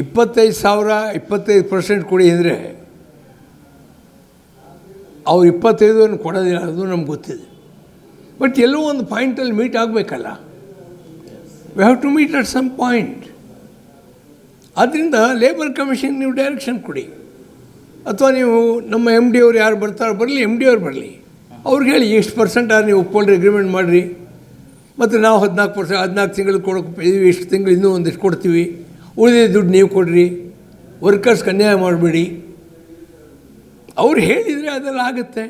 ಇಪ್ಪತ್ತೈದು ಸಾವಿರ, ಇಪ್ಪತ್ತೈದು ಪರ್ಸೆಂಟ್ ಕೊಡಿ ಅಂದರೆ ಅವ್ರು ಇಪ್ಪತ್ತೈದು ಕೊಡೋದಿಲ್ಲ ಅದು ನಮ್ಗೆ ಗೊತ್ತಿದೆ. ಬಟ್ ಎಲ್ಲೋ ಒಂದು ಪಾಯಿಂಟಲ್ಲಿ meet ಆಗಬೇಕಲ್ಲ. We have to meet at some point ಆದ್ದರಿಂದ ಲೇಬರ್ ಕಮಿಷನ್ ನೀವು ಡೈರೆಕ್ಷನ್ ಕೊಡಿ. ಅಥವಾ ನೀವು ನಮ್ಮ ಎಂ ಡಿ ಅವ್ರು ಯಾರು ಬರ್ತಾರೋ ಬರಲಿ ಎಂ ಡಿ ಅವ್ರು ಬರಲಿ. ಅವ್ರಿಗೆ ಹೇಳಿ ಎಷ್ಟು ಪರ್ಸೆಂಟ್ ಆದ್ರೆ ನೀವು ಒಪ್ಕೊಂಡ್ರಿ ಅಗ್ರಿಮೆಂಟ್ ಮಾಡಿರಿ. ಮತ್ತು ನಾವು ಹದಿನಾಲ್ಕು ಪರ್ಸೆಂಟ್ ಹದಿನಾಲ್ಕು ತಿಂಗಳು ಕೊಡೋಕೆ ಎಷ್ಟು ತಿಂಗಳು ಇನ್ನೂ ಒಂದಿಷ್ಟು ಕೊಡ್ತೀವಿ. ಉಳಿದ ದುಡ್ಡು ನೀವು ಕೊಡ್ರಿ ವರ್ಕರ್ಸ್ಗೆ ಅನ್ಯಾಯ ಮಾಡಬೇಡಿ. ಅವ್ರು ಹೇಳಿದರೆ ಅದೆಲ್ಲ ಆಗುತ್ತೆ.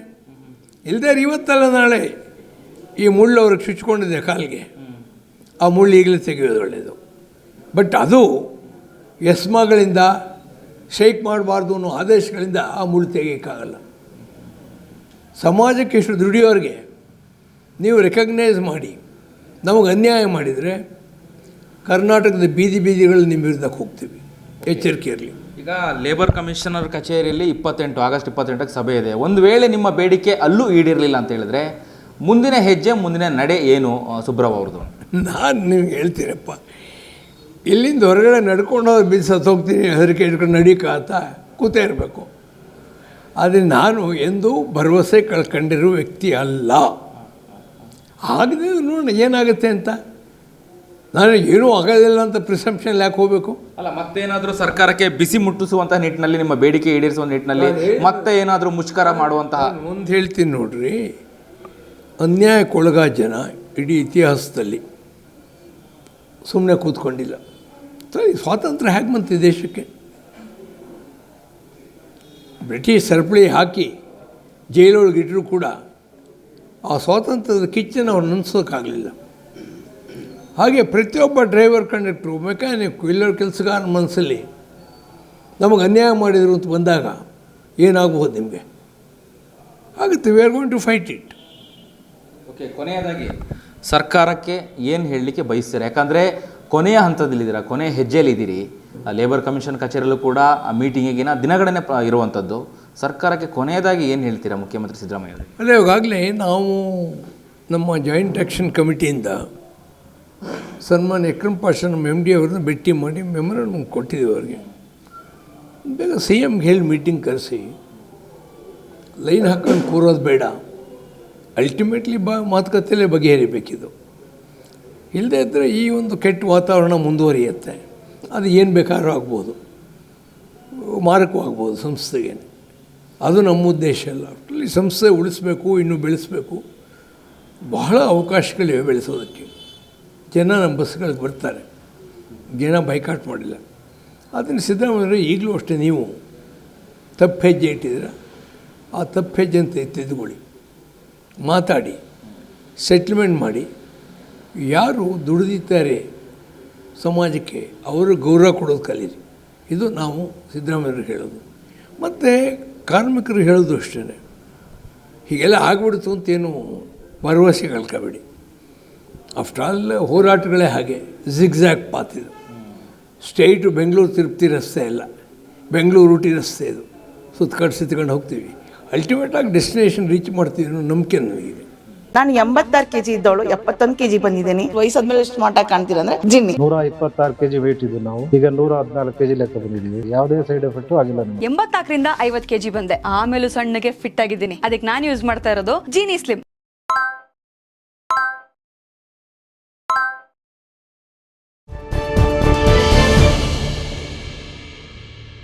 ಇಲ್ಲದೆ ಇವತ್ತಲ್ಲ ನಾಳೆ ಈ ಮುಳ್ಳು ಅವ್ರಿಗೆ ಚುಚ್ಕೊಂಡಿದೆ ಕಾಲಿಗೆ. ಆ ಮುಳ್ಳು ಈಗಲೇ ತೆಗೆಯೋದು ಒಳ್ಳೆಯದು ಬಟ್ ಅದು ಯಸ್ಮಗಳಿಂದ ಶೇಕ್ ಮಾಡಬಾರ್ದು ಅನ್ನೋ ಆದೇಶಗಳಿಂದ ಆ ಮುಳ್ಳು ತೆಗಿಯೋಕ್ಕಾಗಲ್ಲ. ಸಮಾಜಕ್ಕೆ ಇಷ್ಟು ದುಡಿಯೋರಿಗೆ ನೀವು ರೆಕಗ್ನೈಸ್ ಮಾಡಿ, ನಮಗೆ ಅನ್ಯಾಯ ಮಾಡಿದರೆ ಕರ್ನಾಟಕದ ಬೀದಿ ಬೀದಿಗಳಲ್ಲಿ ನಿಮ್ಮ ವಿರುದ್ಧಕ್ಕೆ ಹೋಗ್ತೀವಿ. ಎಚ್ಚರಿಕೆ ಇರಲಿ. ಈಗ ಲೇಬರ್ ಕಮಿಷನರ್ ಕಚೇರಿಯಲ್ಲಿ ಇಪ್ಪತ್ತೆಂಟು ಆಗಸ್ಟ್ ಇಪ್ಪತ್ತೆಂಟಕ್ಕೆ ಸಭೆ ಇದೆ. ಒಂದು ವೇಳೆ ನಿಮ್ಮ ಬೇಡಿಕೆ ಅಲ್ಲೂ ಈಡಿರಲಿಲ್ಲ ಅಂತ ಹೇಳಿದ್ರೆ ಮುಂದಿನ ಹೆಜ್ಜೆ ಮುಂದಿನ ನಡೆ ಏನು ಸುಬ್ರವ್ ಅವ್ರದ್ದು? ನಾನು ನಿಮ್ಗೆ ಹೇಳ್ತೀನಪ್ಪ. ಇಲ್ಲಿಂದ ಹೊರಗಡೆ ನಡ್ಕೊಂಡು ಬಿದ್ದು ಹೋಗ್ತೀನಿ ಹೆದರಿಕೆ ಇಟ್ಕೊಂಡು ನಡೀಕಾತ ಕೂತೇ ಇರಬೇಕು. ಆದರೆ ನಾನು ಎಂದು ಭರವಸೆ ಕಳ್ಕೊಂಡಿರೋ ವ್ಯಕ್ತಿ ಅಲ್ಲ. ಆಗದೆ ನೋಡೋಣ ಏನಾಗುತ್ತೆ ಅಂತ. ನಾನು ಏನೂ ಆಗೋದಿಲ್ಲ ಅಂತ ಪ್ರಿಸೆಪ್ಷನ್ ಯಾಕೆ ಹೋಗಬೇಕು? ಅಲ್ಲ ಮತ್ತೇನಾದರೂ ಸರ್ಕಾರಕ್ಕೆ ಬಿಸಿ ಮುಟ್ಟಿಸುವಂತಹ ನಿಟ್ಟಿನಲ್ಲಿ ನಿಮ್ಮ ಬೇಡಿಕೆ ಈಡೇರಿಸುವ ನಿಟ್ಟಿನಲ್ಲಿ ಮತ್ತೆ ಏನಾದರೂ ಮುಷ್ಕರ ಮಾಡುವಂತಹ ಒಂದು ಹೇಳ್ತೀನಿ ನೋಡ್ರಿ. ಅನ್ಯಾಯಕ್ಕೊಳಗಾದ ಜನ ಇಡೀ ಇತಿಹಾಸದಲ್ಲಿ ಸುಮ್ಮನೆ ಕೂತ್ಕೊಂಡಿಲ್ಲ. ಸರಿ ಸ್ವಾತಂತ್ರ್ಯ ಹೇಗೆ ಬಂತು ದೇಶಕ್ಕೆ? ಬ್ರಿಟಿಷ್ ಸರಪಳಿ ಹಾಕಿ ಜೈಲೊಳಗೆ ಇಟ್ಟರೂ ಕೂಡ ಆ ಸ್ವಾತಂತ್ರ್ಯದ ಕಿಚ್ಚನ್ನು ಅವ್ರು ನೆನೆಸೋಕ್ಕಾಗಲಿಲ್ಲ ಹಾಗೆ ಪ್ರತಿಯೊಬ್ಬ ಡ್ರೈವರ್ ಕಂಡಕ್ಟ್ರು ಮೆಕ್ಯಾನಿಕ್ಕು ಎಲ್ಲರ ಕೆಲಸಗಾರ ಮನಸ್ಸಲ್ಲಿ ನಮಗೆ ಅನ್ಯಾಯ ಮಾಡಿದರು ಅಂತ ಬಂದಾಗ ಏನಾಗಬಹುದು ನಿಮಗೆ? ಆಗುತ್ತೆ we are going to fight it okay ಕೊನೆಯದಾಗಿ ಸರ್ಕಾರಕ್ಕೆ ಏನು ಹೇಳಲಿಕ್ಕೆ ಬಯಸ್ತೀರಾ? ಯಾಕಂದರೆ ಕೊನೆಯ ಹಂತದಲ್ಲಿದ್ದೀರಾ ಕೊನೆಯ ಹೆಜ್ಜೆಯಲ್ಲಿದ್ದೀರಿ. ಲೇಬರ್ ಕಮಿಷನ್ ಕಚೇರಿಯಲ್ಲೂ ಕೂಡ ಆ ಮೀಟಿಂಗಿಗಿನ ದಿನಗಣನೆ ಪ- ಇರುವಂಥದ್ದು ಸರ್ಕಾರಕ್ಕೆ ಕೊನೆಯದಾಗಿ ಏನು ಹೇಳ್ತೀರಾ ಮುಖ್ಯಮಂತ್ರಿ ಸಿದ್ದರಾಮಯ್ಯ ಅದೇ ಇವಾಗಲೇ ನಾವು ನಮ್ಮ ಜಾಯಿಂಟ್ ಆ್ಯಕ್ಷನ್ ಕಮಿಟಿಯಿಂದ ಸನ್ಮಾನ್ಯ ಎಕ್ರಮ್ ಪಾಷ ನಮ್ಮ ಎಂ ಡಿ ಅವ್ರನ್ನ ಭೇಟಿ ಮಾಡಿ ಮೆಮೊರಂಡಮ್ ಕೊಟ್ಟಿದ್ದೀವಿ ಅವ್ರಿಗೆ. ಬೇಗ ಸಿ ಎಮ್ಗೆ ಹೇಳಿ ಮೀಟಿಂಗ್ ಕರೆಸಿ. ಲೈನ್ ಹಾಕೊಂಡು ಕೂರೋದು ಬೇಡ. ಅಲ್ಟಿಮೇಟ್ಲಿ ಬ ಮಾತುಕತೆಯಲ್ಲೇ ಬಗೆಹರಿಬೇಕಿದು. ಇಲ್ಲದೇ ಇದ್ದರೆ ಈ ಒಂದು ಕೆಟ್ಟ ವಾತಾವರಣ ಮುಂದುವರಿಯುತ್ತೆ. ಅದು ಏನು ಬೇಕಾದ್ರೂ ಆಗ್ಬೋದು. ಮಾರಕವಾಗ್ಬೋದು ಸಂಸ್ಥೆಗೆ. ಅದು ನಮ್ಮ ಉದ್ದೇಶ ಅಲ್ಲ ಸಂಸ್ಥೆ ಉಳಿಸ್ಬೇಕು, ಇನ್ನೂ ಬೆಳೆಸಬೇಕು. ಬಹಳ ಅವಕಾಶಗಳಿವೆ ಬೆಳೆಸೋದಕ್ಕೆ. ಜನ ನಮ್ಮ ಬಸ್ಗಳಿಗೆ ಬರ್ತಾರೆ. ಜನ ಬೈಕಾಟ್ ಮಾಡಿಲ್ಲ. ಅದನ್ನು ಸಿದ್ದರಾಮಯ್ಯ ಈಗಲೂ ಅಷ್ಟೇ ನೀವು ತಪ್ಪು ಹೆಜ್ಜೆ ಇಟ್ಟಿದ್ದೀರ? ಆ ತಪ್ಪು ಹೆಜ್ಜೆ ಅಂತ ತೆಗೆದುಕೊಳ್ಳಿ. ಮಾತಾಡಿ ಸೆಟ್ಲ್ಮೆಂಟ್ ಮಾಡಿ. ಯಾರು ದುಡಿದಿದ್ದಾರೆ ಸಮಾಜಕ್ಕೆ ಅವರು ಗೌರವ ಕೊಡೋದು ಕಲೀರಿ. ಇದು ನಾವು ಸಿದ್ದರಾಮಯ್ಯವ್ರಿಗೆ ಹೇಳೋದು. ಮತ್ತು ಕಾರ್ಮಿಕರು ಹೇಳೋದು ಅಷ್ಟೇ ಹೀಗೆಲ್ಲ ಆಗ್ಬಿಡ್ತು ಅಂತೇನು ಭರವಸೆ ಕಳ್ಕೊಬೇಡಿ. ಆಫ್ಟರ್ ಆಲ್ ಹೋರಾಟಗಳೇ ಹಾಗೆ ಜಿಗ್ಜ್ಯಾಗ್ ಪಾತ್ ಇದು. ಸ್ಟೇಟು ಬೆಂಗಳೂರು ತಿರುಪ್ತಿ ರಸ್ತೆ ಅಲ್ಲ ಬೆಂಗಳೂರು ಊಟಿ ರಸ್ತೆ ಇದು. ಸುತ್ತಕಟ್ಟು ಸುತ್ಕೊಂಡು ಹೋಗ್ತೀವಿ. ಅಲ್ಟಿಮೇಟಾಗಿ ಡೆಸ್ಟಿನೇಷನ್ ರೀಚ್ ಮಾಡ್ತೀವಿ ಅನ್ನೋ ನಂಬಿಕೆ ನನಗಿದೆ ನಾನು ಎಂಬತ್ತಾರು ಕೆಜಿ ಇದ್ದವಳು ಎಪ್ಪತ್ತೊಂದು ಕೆಜಿ ಬಂದಿದ್ದೀನಿ. ವಯಸ್ಸಾದ್ಮೇಲೆ ಸ್ಮಾರ್ಟ್ ಆಗಿ ಕಾಣ್ತೀರ ಅಂದ್ರೆ ಜಿನ್ನಿ ನೂರ ಇಪ್ಪತ್ತಾರು ಕೆಜಿ ವೇಟ್ ಇದ್ದು ನಾವು. ಈಗ ನೂರ ಹದಿನಾಲ್ಕು ಕೆಜಿ ಲೆಕ್ಕ ಬಂದಿದ್ದೀವಿ. ಯಾವುದೇ ಸೈಡ್ ಎಫೆಕ್ಟ್ ಆಗಿಲ್ಲ ನಮಗೆ. ಐವತ್ತು ಕೆ ಕೆಜಿ ಬಂದೆ. ಆಮೇಲೆ ಸಣ್ಣಗೆ ಫಿಟ್ ಆಗಿದ್ದೀನಿ. ಅದಕ್ಕೆ ನಾನು ಯೂಸ್ ಮಾಡ್ತಾ ಇರೋದು ಜೀನಿ ಸ್ಲಿಮ್